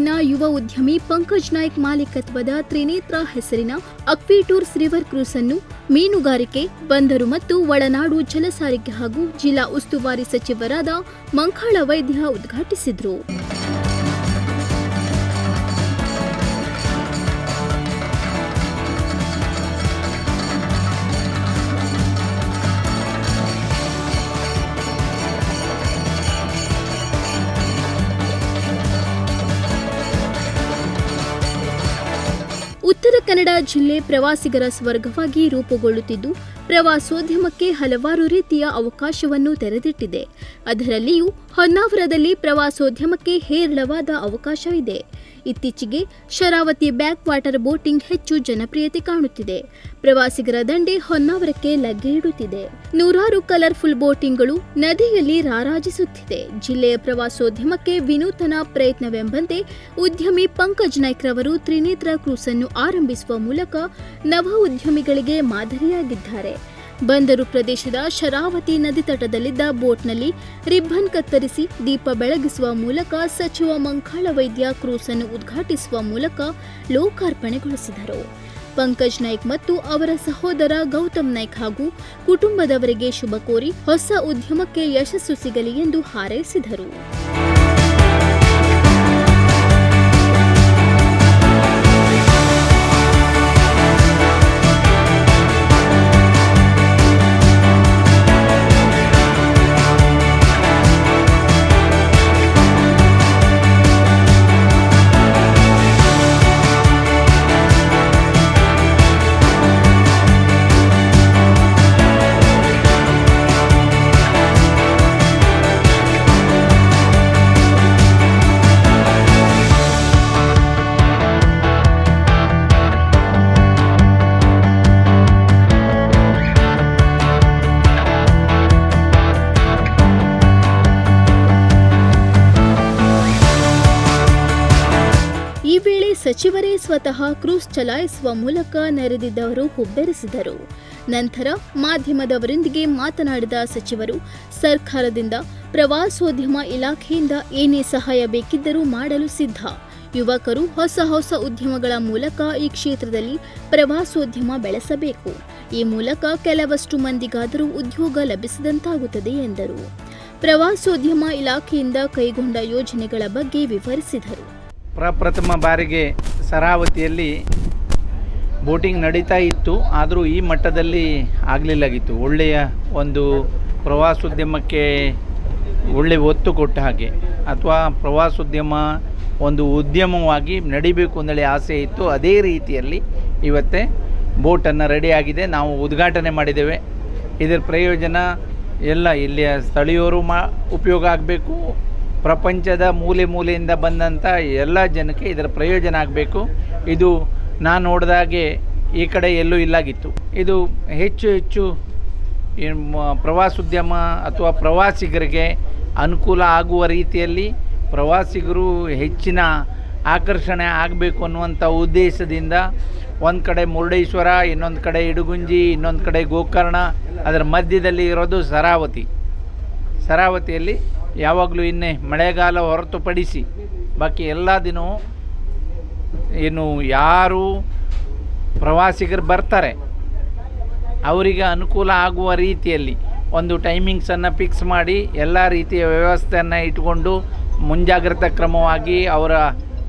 ತಾಲೂಕಿನ ಯುವ ಉದ್ಯಮಿ ಪಂಕಜ್ ನಾಯ್ಕ್ ಮಾಲೀಕತ್ವದ ತ್ರಿನೇತ್ರ ಹೆಸರಿನ ಅಕ್ವಿಟೂರ್ಸ್ ರಿವರ್ ಕ್ರೂಸ್ ಅನ್ನು ಮೀನುಗಾರಿಕೆ, ಬಂದರು ಮತ್ತು ಒಳನಾಡು ಜಲಸಾರಿಗೆ ಹಾಗೂ ಜಿಲ್ಲಾ ಉಸ್ತುವಾರಿ ಸಚಿವರಾದ ಮಂಕಾಳ ವೈದ್ಯ ಉದ್ಘಾಟಿಸಿದರು. ಕನ್ನಡ ಜಿಲ್ಲೆ ಪ್ರವಾಸಿಗರ ಸ್ವರ್ಗವಾಗಿ ರೂಪುಗೊಳ್ಳುತ್ತಿದ್ದು ಪ್ರವಾಸೋದ್ಯಮಕ್ಕೆ ಹಲವಾರು ರೀತಿಯ ಅವಕಾಶವನ್ನು ತೆರೆದಿಟ್ಟಿದೆ. ಅದರಲ್ಲಿಯೂ ಹೊನ್ನಾವರದಲ್ಲಿ ಪ್ರವಾಸೋದ್ಯಮಕ್ಕೆ ಹೇರಳವಾದ ಅವಕಾಶವಿದೆ. ಇತ್ತೀಚೆಗೆ ಶರಾವತಿ ಬ್ಯಾಕ್ ವಾಟರ್ ಬೋಟಿಂಗ್ ಹೆಚ್ಚು ಜನಪ್ರಿಯತೆ ಕಾಣುತ್ತಿದೆ. ಪ್ರವಾಸಿಗರ ದಂಡೆ ಹೊನ್ನಾವರಕ್ಕೆ ಲಗ್ಗೆ ಇಡುತ್ತಿದೆ ನೂರಾರು ಕಲರ್ಫುಲ್ ಬೋಟಿಂಗ್ಗಳು ನದಿಯಲ್ಲಿ ರಾರಾಜಿಸುತ್ತಿದೆ. ಜಿಲ್ಲೆಯ ಪ್ರವಾಸೋದ್ಯಮಕ್ಕೆ ವಿನೂತನ ಪ್ರಯತ್ನವೆಂಬಂತೆ ಉದ್ಯಮಿ ಪಂಕಜ್ ನಾಯ್ಕ್ ರವರು ತ್ರಿನೇತ್ರ ಕ್ರೂಸ್ ಅನ್ನು ಆರಂಭಿಸುವ ಮೂಲಕ ನವ ಉದ್ಯಮಿಗಳಿಗೆ ಮಾದರಿಯಾಗಿದ್ದಾರೆ. ಬಂದರು ಪ್ರದೇಶದ ಶರಾವತಿ ನದಿ ತಟದಲ್ಲಿದ್ದ ಬೋಟ್ನಲ್ಲಿ ರಿಬ್ಬನ್ ಕತ್ತರಿಸಿ ದೀಪ ಬೆಳಗಿಸುವ ಮೂಲಕ ಸಚಿವ ಮಂಕಾಳ ವೈದ್ಯ ಕ್ರೂಸ್ ಅನ್ನು ಉದ್ಘಾಟಿಸುವ ಮೂಲಕ ಲೋಕಾರ್ಪಣೆಗೊಳಿಸಿದರು. ಪಂಕಜ್ ನಾಯ್ಕ್ ಮತ್ತು ಅವರ ಸಹೋದರ ಗೌತಮ್ ನಾಯ್ಕ್ ಹಾಗೂ ಕುಟುಂಬದವರಿಗೆ ಶುಭ ಕೋರಿ ಹೊಸ ಉದ್ಯಮಕ್ಕೆ ಯಶಸ್ಸು ಸಿಗಲಿ ಎಂದು ಹಾರೈಸಿದರು. ಸಚಿವರೇ ಸ್ವತಃ ಕ್ರೂಸ್ ಚಲಾಯಿಸುವ ಮೂಲಕ ನೆರೆದಿದ್ದವರು ಹುಬ್ಬೆರೆಸಿದರು. ನಂತರ ಮಾಧ್ಯಮದವರೊಂದಿಗೆ ಮಾತನಾಡಿದ ಸಚಿವರು, ಸರ್ಕಾರದಿಂದ ಪ್ರವಾಸೋದ್ಯಮ ಇಲಾಖೆಯಿಂದ ಏನೇ ಸಹಾಯ ಬೇಕಿದ್ದರೂ ಮಾಡಲು ಸಿದ್ಧ. ಯುವಕರು ಹೊಸ ಹೊಸ ಉದ್ಯಮಗಳ ಮೂಲಕ ಈ ಕ್ಷೇತ್ರದಲ್ಲಿ ಪ್ರವಾಸೋದ್ಯಮ ಬೆಳೆಸಬೇಕು. ಈ ಮೂಲಕ ಕೆಲವಷ್ಟು ಮಂದಿಗಾದರೂ ಉದ್ಯೋಗ ಲಭಿಸಿದಂತಾಗುತ್ತದೆ ಎಂದರು. ಪ್ರವಾಸೋದ್ಯಮ ಇಲಾಖೆಯಿಂದ ಕೈಗೊಂಡ ಯೋಜನೆಗಳ ಬಗ್ಗೆ ವಿವರಿಸಿದರು. ಪ್ರಪ್ರಥಮ ಬಾರಿಗೆ ಸರಾವತಿಯಲ್ಲಿ ಬೋಟಿಂಗ್ ನಡೀತಾ ಇತ್ತು. ಆದರೂ ಈ ಮಟ್ಟದಲ್ಲಿ ಆಗಲಿಲ್ಲಾಗಿತ್ತು. ಒಳ್ಳೆಯ ಒಂದು ಪ್ರವಾಸೋದ್ಯಮಕ್ಕೆ ಒಳ್ಳೆ ಒತ್ತು ಕೊಟ್ಟ ಹಾಗೆ. ಅಥವಾ ಪ್ರವಾಸೋದ್ಯಮ ಒಂದು ಉದ್ಯಮವಾಗಿ ನಡಿಬೇಕು ಅಂತೇಳಿ ಆಸೆ ಇತ್ತು. ಅದೇ ರೀತಿಯಲ್ಲಿ ಇವತ್ತೇ ಬೋಟನ್ನು ರೆಡಿಯಾಗಿದೆ ನಾವು ಉದ್ಘಾಟನೆ ಮಾಡಿದ್ದೇವೆ. ಇದರ ಪ್ರಯೋಜನ ಎಲ್ಲ ಇಲ್ಲಿಯ ಸ್ಥಳೀಯರು ಮಾ ಉಪಯೋಗ ಆಗಬೇಕು. ಪ್ರಪಂಚದ ಮೂಲೆ ಮೂಲೆಯಿಂದ ಬಂದಂಥ ಎಲ್ಲ ಜನಕ್ಕೆ ಇದರ ಪ್ರಯೋಜನ ಆಗಬೇಕು. ಇದು ನಾನು ನೋಡಿದಾಗೆ ಈ ಕಡೆ ಎಲ್ಲೂ ಇಲ್ಲಾಗಿತ್ತು. ಇದು ಹೆಚ್ಚು ಹೆಚ್ಚು ಪ್ರವಾಸೋದ್ಯಮ ಅಥವಾ ಪ್ರವಾಸಿಗರಿಗೆ ಅನುಕೂಲ ಆಗುವ ರೀತಿಯಲ್ಲಿ ಪ್ರವಾಸಿಗರು ಹೆಚ್ಚಿನ ಆಕರ್ಷಣೆ ಆಗಬೇಕು ಅನ್ನುವಂಥ ಉದ್ದೇಶದಿಂದ ಒಂದು ಕಡೆ ಮುರುಡೇಶ್ವರ, ಇನ್ನೊಂದು ಕಡೆ ಇಡುಗುಂಜಿ, ಇನ್ನೊಂದು ಕಡೆ ಗೋಕರ್ಣ, ಅದರ ಮಧ್ಯದಲ್ಲಿ ಇರೋದು ಸರಾವತಿ. ಸರಾವತಿಯಲ್ಲಿ ಯಾವಾಗಲೂ ಇನ್ನೇ ಮಳೆಗಾಲ ಹೊರತುಪಡಿಸಿ ಬಾಕಿ ಎಲ್ಲ ದಿನವೂ ಏನು ಯಾರು ಪ್ರವಾಸಿಗರು ಬರ್ತಾರೆ. ಅವರಿಗೆ ಅನುಕೂಲ ಆಗುವ ರೀತಿಯಲ್ಲಿ ಒಂದು ಟೈಮಿಂಗ್ಸನ್ನು ಫಿಕ್ಸ್ ಮಾಡಿ ಎಲ್ಲ ರೀತಿಯ ವ್ಯವಸ್ಥೆಯನ್ನು ಇಟ್ಕೊಂಡು ಮುಂಜಾಗ್ರತಾ ಕ್ರಮವಾಗಿ ಅವರ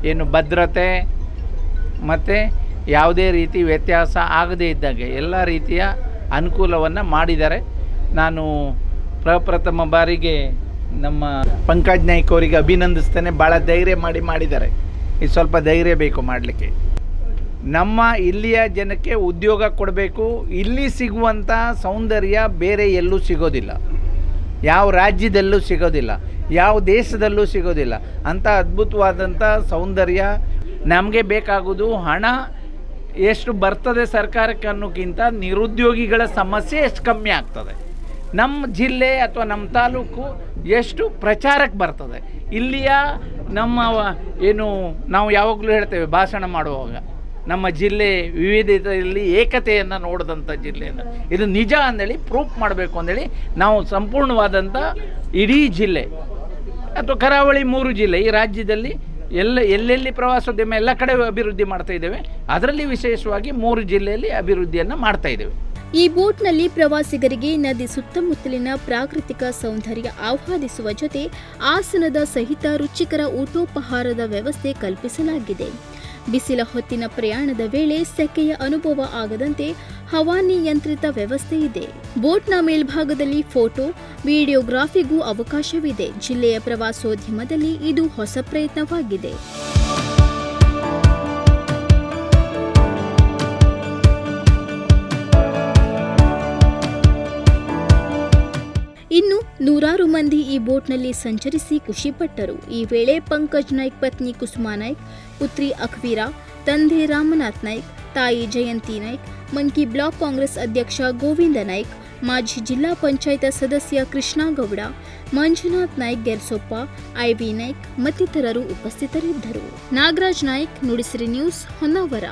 ಏನು ಭದ್ರತೆ ಮತ್ತು ಯಾವುದೇ ರೀತಿ ವ್ಯತ್ಯಾಸ ಆಗದೇ ಇದ್ದಾಗೆ ಎಲ್ಲ ರೀತಿಯ ಅನುಕೂಲವನ್ನು ಮಾಡಿದ್ದಾರೆ. ನಾನು ಪ್ರಪ್ರಥಮ ಬಾರಿಗೆ ನಮ್ಮ ಪಂಕಜ್ ನಾಯ್ಕ ಅವರಿಗೆ ಅಭಿನಂದಿಸ್ತೇನೆ. ಭಾಳ ಧೈರ್ಯ ಮಾಡಿ ಮಾಡಿದ್ದಾರೆ. ಇದು ಸ್ವಲ್ಪ ಧೈರ್ಯ ಬೇಕು ಮಾಡಲಿಕ್ಕೆ. ನಮ್ಮ ಇಲ್ಲಿಯ ಜನಕ್ಕೆ ಉದ್ಯೋಗ ಕೊಡಬೇಕು. ಇಲ್ಲಿ ಸಿಗುವಂಥ ಸೌಂದರ್ಯ ಬೇರೆ ಎಲ್ಲೂ ಸಿಗೋದಿಲ್ಲ. ಯಾವ ರಾಜ್ಯದಲ್ಲೂ ಸಿಗೋದಿಲ್ಲ. ಯಾವ ದೇಶದಲ್ಲೂ ಸಿಗೋದಿಲ್ಲ. ಅಂಥ ಅದ್ಭುತವಾದಂಥ ಸೌಂದರ್ಯ. ನಮಗೆ ಬೇಕಾಗೋದು ಹಣ. ಎಷ್ಟು ಬರ್ತದೆ ಸರ್ಕಾರಕ್ಕೆ ಅನ್ನೋಕ್ಕಿಂತ ನಿರುದ್ಯೋಗಿಗಳ ಸಮಸ್ಯೆ ಎಷ್ಟು ಕಮ್ಮಿ ಆಗ್ತದೆ. ನಮ್ಮ ಜಿಲ್ಲೆ ಅಥವಾ ನಮ್ಮ ತಾಲೂಕು ಎಷ್ಟು ಪ್ರಚಾರಕ್ಕೆ ಬರ್ತದೆ. ಇಲ್ಲಿಯ ನಮ್ಮ ಏನು, ನಾವು ಯಾವಾಗಲೂ ಹೇಳ್ತೇವೆ, ಭಾಷಣ ಮಾಡುವಾಗ, ನಮ್ಮ ಜಿಲ್ಲೆ ವಿವಿಧತೆಯಲ್ಲಿ ಏಕತೆಯನ್ನು ನೋಡಿದಂಥ ಜಿಲ್ಲೆಯನ್ನು ಇದು ನಿಜ ಅಂದೇಳಿ, ಪ್ರೂಫ್ ಮಾಡಬೇಕು ಅಂದೇಳಿ, ನಾವು ಸಂಪೂರ್ಣವಾದಂಥ ಇಡೀ ಜಿಲ್ಲೆ, ಅಥವಾ ಕರಾವಳಿ ಮೂರು ಜಿಲ್ಲೆ, ಈ ರಾಜ್ಯದಲ್ಲಿ ಎಲ್ಲ, ಎಲ್ಲೆಲ್ಲಿ ಪ್ರವಾಸೋದ್ಯಮ ಎಲ್ಲ ಕಡೆ ಅಭಿವೃದ್ಧಿ ಮಾಡ್ತಾ ಇದ್ದೇವೆ, ಅದರಲ್ಲಿ ವಿಶೇಷವಾಗಿ ಮೂರು ಜಿಲ್ಲೆಯಲ್ಲಿ ಅಭಿವೃದ್ಧಿಯನ್ನು ಮಾಡ್ತಾ ಇದ್ದೇವೆ. ಈ ಬೋಟ್ನಲ್ಲಿ ಪ್ರವಾಸಿಗರಿಗೆ ನದಿ ಸುತ್ತಮುತ್ತಲಿನ ಪ್ರಾಕೃತಿಕ ಸೌಂದರ್ಯ ಆಹ್ವಾದಿಸುವ ಜೊತೆ ಆಸನದ ಸಹಿತ ರುಚಿಕರ ಊಟೋಪಹಾರದ ವ್ಯವಸ್ಥೆ ಕಲ್ಪಿಸಲಾಗಿದೆ. ಬಿಸಿಲ ಹೊತ್ತಿನ ಪ್ರಯಾಣದ ವೇಳೆ ಸೆಕೆಯ ಅನುಭವ ಆಗದಂತೆ ಹವಾನಿಯಂತ್ರಿತ ವ್ಯವಸ್ಥೆ ಇದೆ. ಬೋಟ್ನ ಮೇಲ್ಭಾಗದಲ್ಲಿ ಫೋಟೋ, ವಿಡಿಯೋಗ್ರಾಫಿಗೂ ಅವಕಾಶವಿದೆ. ಜಿಲ್ಲೆಯ ಪ್ರವಾಸೋದ್ಯಮದಲ್ಲಿ ಇದು ಹೊಸ ಪ್ರಯತ್ನವಾಗಿದೆ. ನೂರಾರು ಮಂದಿ ಈ ಬೋಟ್ನಲ್ಲಿ ಸಂಚರಿಸಿ ಖುಷಿಪಟ್ಟರು. ಈ ವೇಳೆ ಪಂಕಜ್ ನಾಯ್ಕ್ ಪತ್ನಿ ಕುಸುಮಾ ನಾಯ್ಕ್, ಪುತ್ರಿ ಅಖ್ಬೀರಾ ತಂದೆ ರಾಮನಾಥ್ ನಾಯ್ಕ್, ತಾಯಿ ಜಯಂತಿ ನಾಯ್ಕ್, ಮಂಕಿ ಬ್ಲಾಕ್ ಕಾಂಗ್ರೆಸ್ ಅಧ್ಯಕ್ಷ ಗೋವಿಂದ ನಾಯ್ಕ್, ಮಾಜಿ ಜಿಲ್ಲಾ ಪಂಚಾಯತ್ ಸದಸ್ಯ ಕೃಷ್ಣಾಗೌಡ ಮಂಜುನಾಥ್ ನಾಯ್ಕ್ ಗೆರ್ಸೊಪ್ಪ ಐವಿ ನಾಯ್ಕ್ ಮತ್ತಿತರರು ಉಪಸ್ಥಿತರಿದ್ದರು. ನಾಗರಾಜ್ ನಾಯ್ಕ್, ನುಡಿಸಿರಿ ನ್ಯೂಸ್ ಹೊನ್ನಾವರ.